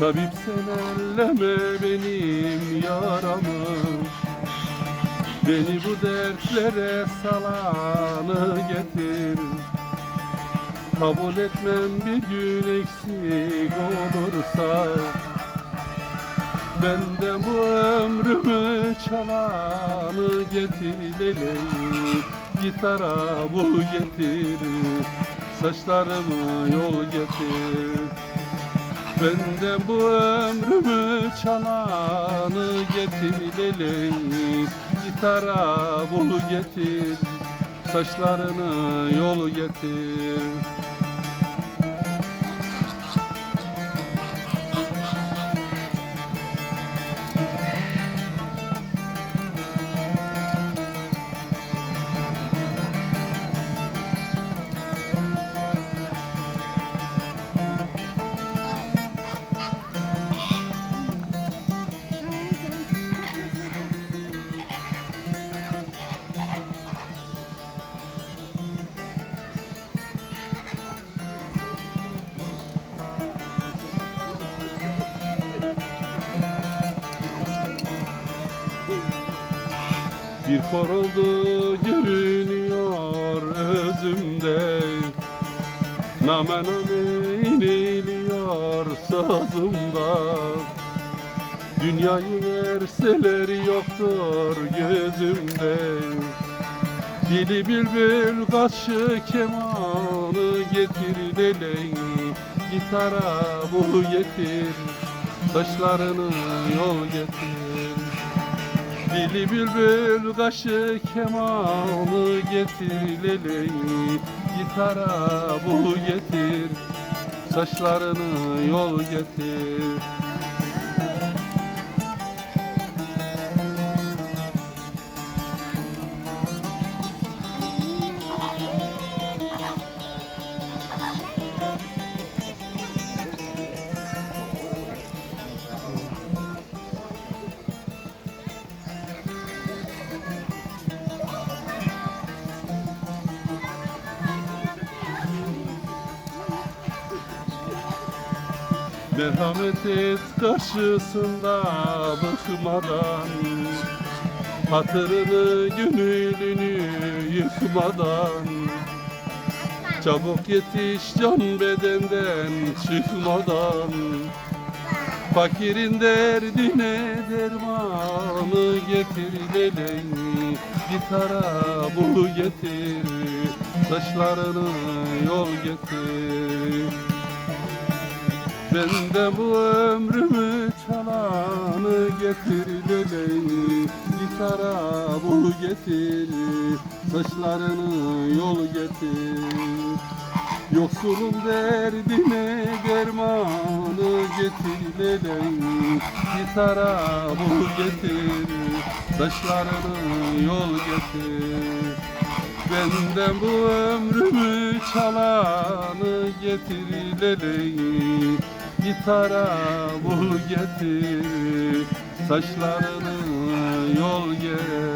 Tabip sen elleme benim yaramı. Beni bu dertlere salanı getir. Kabul etmem bir gün eksik olursa Benden bu ömrümü çalanı getir leley Gitara bul getir Saçlarımı yol getir Benden bu ömrümü çalanı getir leley Gitara bul getir Saçlarını yol getir Bir oldu görünüyor özümde. Name name iniliyor sazımda. Dünyayı verseler yoktur gözümde. Dili bülbül kaşı kemanı getir leley Gitara bul getir Saçlarını yol getir Dili bülbül kaşı kemanı getir leley Gitara bul getir Saçlarını yol getir Merhamet et karşısında bıkmadan Hatırını gönlünü yıkmadan. Çabuk yetiş can bedenden çıkmadan. Fakirin derdine dermanı getir leley Gitara bul getir Saçlarını yol getir Benden bu ömrümü çalanı getir leley Gitara bul getir Saçlarını yol getir. Yoksulun derdine dermanı getir leley Gitara bul getir Saçlarını yol getir. Benden bu ömrümü çalanı getir leley Gitara bul getir? Saçlarını yol getir